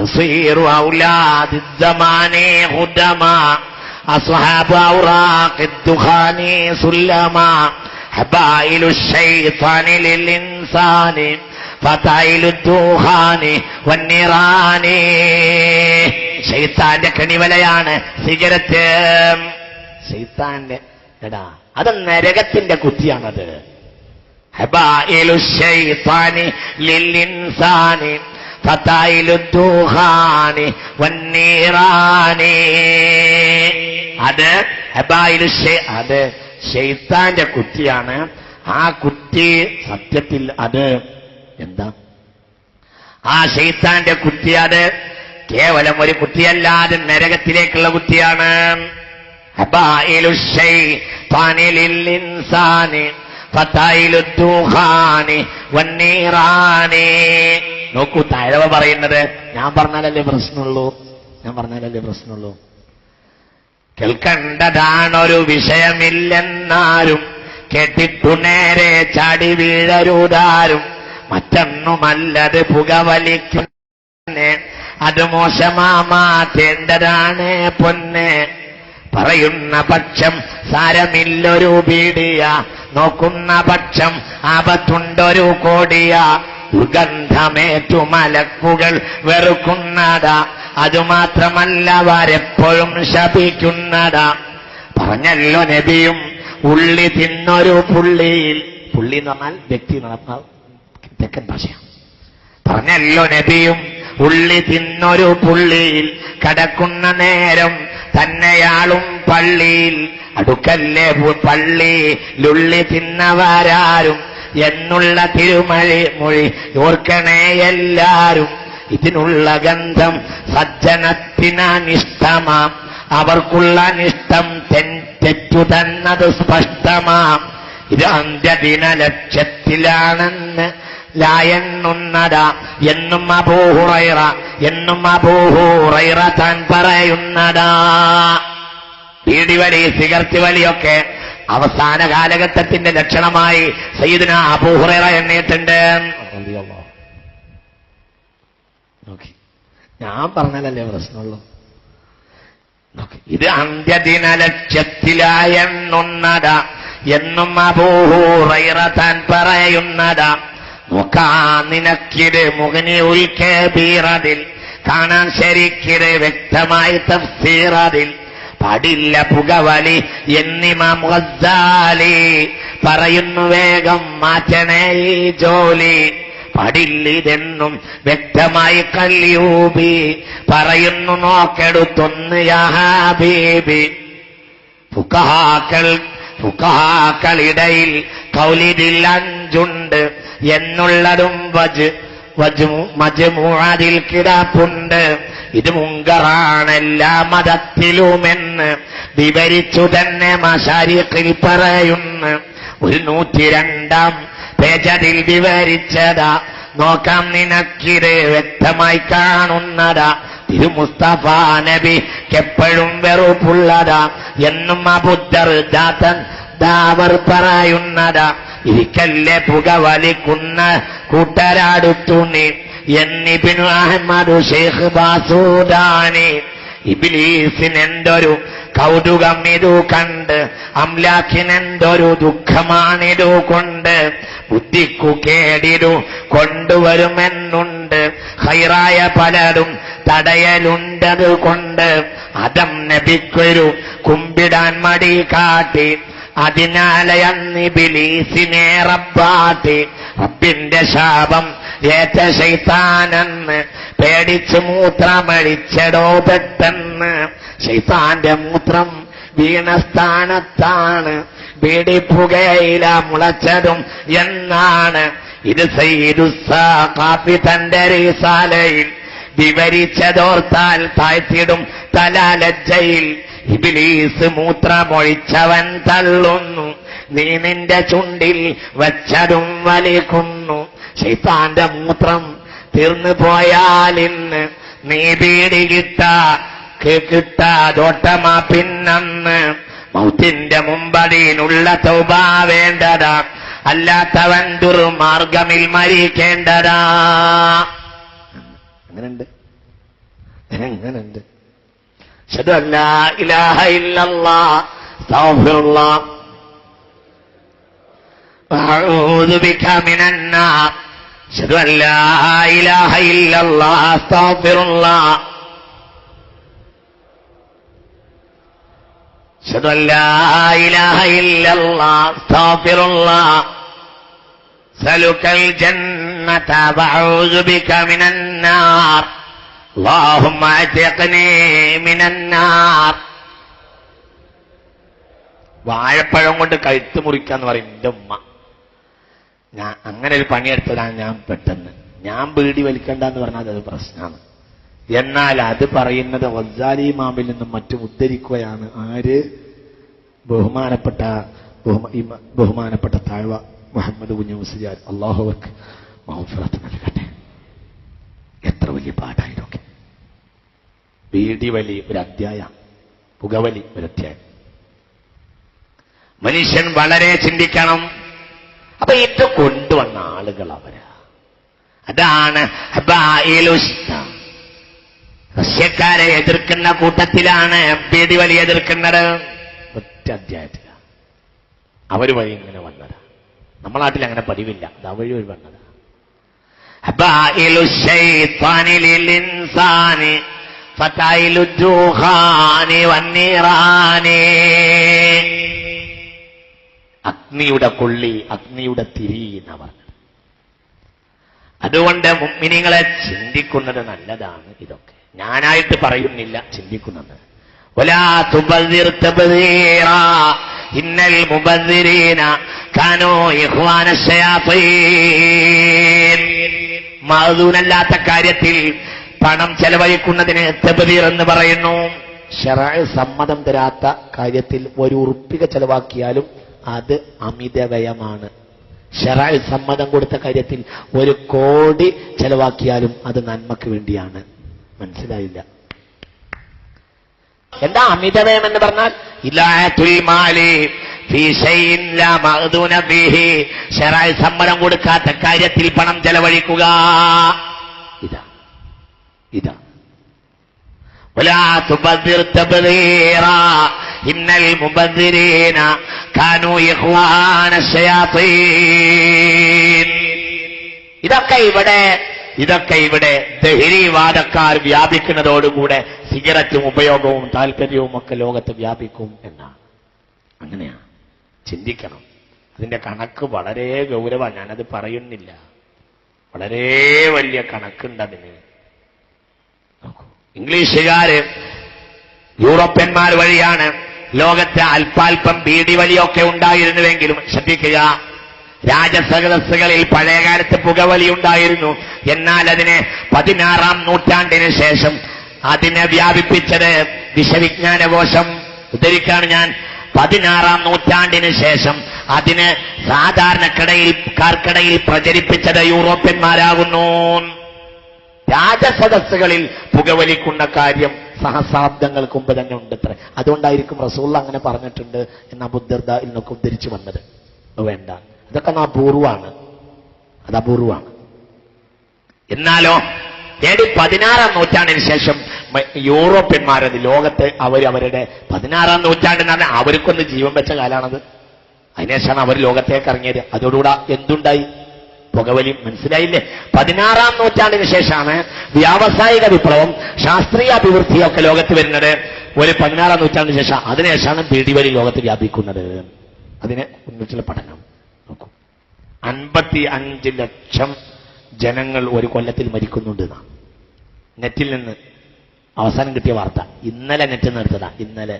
تصير أولاد الزمان هدما أصحاب أوراق الدخان سلما حبائل الشيطان للإنسان فتائل الدخان والنيران ഷെയ്ത്താന്റെ കണിവലയാണ് cigarette ഷെയ്ത്താന്റെ എടാ അത് നരകത്തിന്റെ കുറ്റിയാണത് ഹബായിലു ഷൈത്താനി ലില്ലിൻസാനി ഫതായിലു ദുഹാനി വന്നീറാനി അത് അത് ഷെയ്ത്താന്റെ കുറ്റിയാണ് ആ കുറ്റി സത്യത്തിൽ അത് എന്താ? ആ ഷെയ്ത്താന്റെ കുറ്റി അത് കേവലം ഒരു കുറ്റിയല്ലാതെ നരകത്തിലേക്കുള്ള കുറ്റിയാണ് ഇൻസാനി ഫതായിലു ദുഹാനി വന്നീറാനി. നോക്കൂ തഴവ പറയുന്നത് ഞാൻ പറഞ്ഞാലല്ലേ പ്രശ്നമുള്ളൂ? ഞാൻ പറഞ്ഞാലല്ലേ പ്രശ്നമുള്ളൂ? കേൾക്കേണ്ടതാണൊരു വിഷയമില്ലെന്നാരും കേട്ടിട്ടു നേരെ ചാടി വീഴരുതാരും. മറ്റൊന്നുമല്ലത് പുകവലിക്കുന്നേ. അത് മോശമാമാറ്റേണ്ടതാണ് പൊന്നെ. പറയുന്ന പക്ഷം സാരമില്ലൊരു പീടിയ നോക്കുന്ന പക്ഷം ആപത്തുണ്ടൊരു കോടിയ. ദുർഗന്ധമേറ്റു മലക്കുകൾ വെറുക്കുന്നതാ അതുമാത്രമല്ല വരെപ്പോഴും ശപിക്കുന്നതാ പറഞ്ഞല്ലോ നബിയും ഉള്ളി തിന്നൊരു പുള്ളിയിൽ. പുള്ളി എന്ന് പറഞ്ഞാൽ വ്യക്തി തെക്കൻ ഭാഷയാണ്. പറഞ്ഞല്ലോ നബിയും ഉള്ളി തിന്നൊരു പുള്ളിയിൽ. കടക്കുന്ന നേരം തന്നെയാളും പള്ളിയിൽ. അടുക്കല്ലേ പള്ളി. ലുള്ളി തിന്നവരാരും എന്നുള്ള തിരുമഴി മൊഴി ഓർക്കണേ എല്ലാരും. ഇതിനുള്ള ഗന്ധം സജ്ജനത്തിനനിഷ്ടമാം. അവർക്കുള്ള അനിഷ്ടം തെൻ- തെറ്റു തന്നത് സ്പഷ്ടമാം. ഇത് അന്ത്യദിന ലക്ഷ്യത്തിലാണെന്ന് ലായെണ്ണുന്നതാ എന്നും അബൂഹുറൈറ എന്നും അബൂഹുറൈറ താൻ പറയുന്നതാ. വീടിവലി സിഗർത്തി വലിയൊക്കെ അവസാന കാലഘട്ടത്തിന്റെ ലക്ഷണമായി സയ്യിദിന അബൂഹുറേറ എണ്ണിയിട്ടുണ്ട് നോക്കി. ഞാൻ പറഞ്ഞാലല്ലേ പ്രശ്നമുള്ളൂ. ഇത് അന്ത്യദിന ലക്ഷ്യത്തിലായെണ്ണുന്നതാ എന്നും അബൂഹുറൈറ താൻ പറയുന്നതാ. നോക്കാ നിനക്കിത് മുഖനി ഉൽക്കേബീറതിൽ കാണാൻ ശരിക്കിത് വ്യക്തമായി തഫ്സീറതിൽ പാടില്ല പുകവലി. എന്നിമാം ഗസ്സാലി പറയുന്നു വേഗം മാറ്റണേ ജോലി. പടില്ലിതെന്നും വ്യക്തമായി കല്യൂബി പറയുന്നു നോക്കെടുത്തൊന്ന് യാഹാബീബി ഫുക്കഹാക്കൾ ഫുക്കഹാക്കളിടയിൽ കൗലിതിൽ അഞ്ചുണ്ട്. എന്നുള്ളതും വജ് വജ് മജ്മൂഅതിൽ കിടപ്പുണ്ട് ഇത് മുങ്കറാണെല്ലാ മതത്തിലുമെന്ന് വിവരിച്ചു തന്നെ മശാരിഖിൽ പറയുന്നു. ഒരു നൂറ്റി രണ്ടാം പേജതിൽ വിവരിച്ചതാ. നോക്കാം നിനക്കിത് വ്യക്തമായി കാണുന്നതാ. തിരു മുസ്തഫ നബി എപ്പോഴും വെറുപ്പുള്ളതാ. എന്നും അബുദ്ധർ ദാതൻ ദാവർ പറയുന്നതാ. ഇരിക്കല്ലേ പുക വലിക്കുന്ന കൂട്ടരാടുത്തുണി. എന്നിബിനു അഹമ്മദ് ഷെയ്ഖ് ബാസൂദാനി ഇബിലീസിനെന്തൊരു കൗതുകം ഇതു കണ്ട് അംലാഖിനെന്തൊരു ദുഃഖമാണിതു കൊണ്ട് ബുദ്ധിക്കു കേടിരു കൊണ്ടുവരുമെന്നുണ്ട്. ഹൈറായ പലരും തടയലുണ്ടത് കൊണ്ട് അതം നബിക്കൊരു കുമ്പിടാൻ മടി കാട്ടി അതിനാലയന്നി ബിലീസിനേറപ്പാട്ടി റബ്ബിന്റെ ശാപം ഏറ്റ ശൈത്താനെന്ന് പേടിച്ച് മൂത്രമഴിച്ചടോ പെട്ടെന്ന്. ശൈത്താന്റെ മൂത്രം വീണ സ്ഥാനത്താണ്. ബീഡിപ്പുകയില മുളച്ചതും എന്നാണ്. ഇത് സൈദുസാഫി തന്റെ റീസാലയിൽ വിവരിച്ചതോർത്താൽ താഴ്ത്തിടും തലാലജ്ജയിൽ. ഇബിലീസ് മൂത്രമൊഴിച്ചവൻ തള്ളുന്നു. നീ നിന്റെ ചുണ്ടിൽ വച്ചതും വലിക്കുന്നു. ശൈത്താന്റെ മൂത്രം തീർന്നു പോയാലിന്ന് നീ ബീഡി കിട്ട കിട്ടാതോട്ടമാ പിന്നന്ന് മൗത്തിന്റെ മുമ്പടിയിലുള്ള തൗബ വേണ്ടതാ അല്ലാത്തവൻ ദുർമാർഗമിൽ മരിക്കേണ്ടതാ അങ്ങനെയുണ്ട് എങ്ങനുണ്ട് അഷ്ഹദു അൻ ലാ ഇലാഹ ഇല്ലല്ലാഹ് അസ്തഗ്ഫിറുല്ലാഹ് وأعوذ بك من النار أشهد أن لا إله إلا الله أستغفر الله أشهد أن لا إله إلا الله أستغفر الله سلك الجنة وأعوذ بك من النار اللهم اعتقني من النار വാഴപ്പഴം കൊണ്ട് കഴുത്ത് മുറിക്കാന്ന് പറയും എൻ്റെ ഉമ്മ ഞാൻ അങ്ങനെ ഒരു പണിയെടുത്തതാണ് ഞാൻ പെട്ടെന്ന്. ഞാൻ ബീഡി വലിക്കണ്ടെന്ന് പറഞ്ഞാൽ അതൊരു പ്രശ്നമാണ്. എന്നാൽ അത് പറയുന്നത് വസാലി മാമിൽ നിന്നും മറ്റും ഉദ്ധരിക്കുകയാണ്. ആര്? ബഹുമാനപ്പെട്ട ബഹുമാനപ്പെട്ട താഴ്വ മുഹമ്മദ് കുഞ്ഞു മുസ്ലിയാർ. അള്ളാഹുവർക്ക് മഹഫറത്ത് നൽകട്ടെ. എത്ര വലിയ പാടായിരുന്നു ബീഡി വലി ഒരു അധ്യായം പുകവലി ഒരു അധ്യായം മനുഷ്യൻ വളരെ ചിന്തിക്കണം. ഇത് കൊണ്ടുവന്ന ആളുകൾ അവരാ അതാണ്. റഷ്യക്കാരെ എതിർക്കുന്ന കൂട്ടത്തിലാണ് ബീഡി വലി എതിർക്കുന്നത്. ഒറ്റ അധ്യായത്തില. അവർ വഴി ഇങ്ങനെ വന്നത്. നമ്മളെ നാട്ടിൽ അങ്ങനെ പതിവില്ല. അത് അവഴി വഴി വന്നത്. ഫതായിലു ദുഖാനി വന്നീറാനി. അഗ്നിയുടെ കൊള്ളി അഗ്നിയുടെ തിരി എന്ന് പറഞ്ഞത് അതുകൊണ്ട് മുമ്മിനിങ്ങളെ ചിന്തിക്കുന്നത് നല്ലതാണ് ഇതൊക്കെ. ഞാനായിട്ട് പറയുന്നില്ല ചിന്തിക്കുന്നത്. ഇന്നൽ മുബദ്ദിരീന കാനോ മാതൂനല്ലാത്ത കാര്യത്തിൽ പണം ചെലവഴിക്കുന്നതിന് തെബദീർ എന്ന് പറയുന്നു. ഷെറായ സമ്മതം തരാത്ത കാര്യത്തിൽ ഒരു ഉറുപ്പിക ചെലവാക്കിയാലും അത് അമിതവ്യയമാണ് ഷെറഅ് സമ്മതം കൊടുത്ത കാര്യത്തിൽ ഒരു കോടി ചെലവാക്കിയാലും അത് നന്മക്ക് വേണ്ടിയാണ് മനസ്സിലായില്ല എന്താ അമിതവ്യയം എന്ന് പറഞ്ഞാൽ ഇലായത്തുൽ മാലി ഫീ ശൈഇൻ ലാ മഅ്ദൂന ഫീഹി ശറഅ് സമ്മതം കൊടുക്കാത്ത കാര്യത്തിൽ പണം ചെലവഴിക്കുക ഇതാ ഇതാ ولا تبذر تبذيرا إن المبذرين كانوا إخوان الشياطين ഇതൊക്കെ ഇവിടെ ഇതൊക്കെ ഇവിടെ ദഹരിവാദക്കാർ വ്യാപിക്കുന്നതോടുകൂടെ സിഗരറ്റും ഉപയോഗവും താല്പര്യവും ഒക്കെ ലോകത്ത് വ്യാപിക്കും എന്നാണ് അങ്ങനെയാ. ചിന്തിക്കണം. അതിന്റെ കണക്ക് വളരെ ഗൗരവമാണ് ഞാനത് പറയുന്നില്ല. വളരെ വലിയ കണക്കുണ്ട് അതിന്. ഇംഗ്ലീഷുകാര് യൂറോപ്യന്മാർ വഴിയാണ് ലോകത്ത് അല്പാൽപ്പം ബീഡി വലിയൊക്കെ ഉണ്ടായിരുന്നുവെങ്കിലും ശ്രദ്ധിക്കുക രാജസദസ്സുകളിൽ പഴയകാലത്ത് പുകവലി ഉണ്ടായിരുന്നു. എന്നാൽ അതിനെ പതിനാറാം നൂറ്റാണ്ടിന് ശേഷം അതിനെ വ്യാപിപ്പിച്ചത് വിഷവിജ്ഞാനകോശം. ഉദ്ധരിക്കാണ് ഞാൻ. പതിനാറാം നൂറ്റാണ്ടിന് ശേഷം അതിന് സാധാരണക്കിടയിൽ കാർക്കിടയിൽ പ്രചരിപ്പിച്ചത് യൂറോപ്യന്മാരാകുന്നു. രാജസദസ്സുകളിൽ പുകവലിക്കുന്ന കാര്യം സഹസ്രാബ്ദങ്ങൾക്ക് മുമ്പ് തന്നെ ഉണ്ട് അത്ര അതുകൊണ്ടായിരിക്കും റസൂൾ അങ്ങനെ പറഞ്ഞിട്ടുണ്ട് എന്ന ബുദ്ധർദ എന്നൊക്കെ ഉദ്ധരിച്ചു വന്നത്. വേണ്ട. ഇതൊക്കെ അപൂർവമാണ് അത് അപൂർവമാണ് എന്നാലോ ഏടി പതിനാറാം നൂറ്റാണ്ടിന് ശേഷം യൂറോപ്യന്മാരത് ലോകത്തെ അവർ അവരുടെ പതിനാറാം നൂറ്റാണ്ടിന് പറഞ്ഞാൽ അവർക്കൊന്ന് ജീവൻ വെച്ച കാലാണത്. അതിനുശേഷമാണ് അവർ ലോകത്തേക്ക് ഇറങ്ങിയത്. അതോടുകൂടെ എന്തുണ്ടായി? പുകവലി മനസ്സിലായില്ലേ? പതിനാറാം നൂറ്റാണ്ടിന് ശേഷമാണ് വ്യാവസായിക വിപ്ലവം ശാസ്ത്രീയ അഭിവൃദ്ധിയൊക്കെ ലോകത്ത് വരുന്നത്. ഒരു പതിനാറാം നൂറ്റാണ്ടിന് ശേഷം അതിനുശേഷമാണ് പിടിവലി ലോകത്ത് വ്യാപിക്കുന്നത്. അതിനെ ഒന്നിച്ചുള്ള പഠനം നോക്കൂ. അൻപത്തി അഞ്ച് ലക്ഷം ജനങ്ങൾ ഒരു കൊല്ലത്തിൽ മരിക്കുന്നുണ്ട് നെറ്റിൽ നിന്ന് അവസാനം കിട്ടിയ വാർത്ത. ഇന്നലെ നെറ്റ് നിർത്തതാ. ഇന്നലെ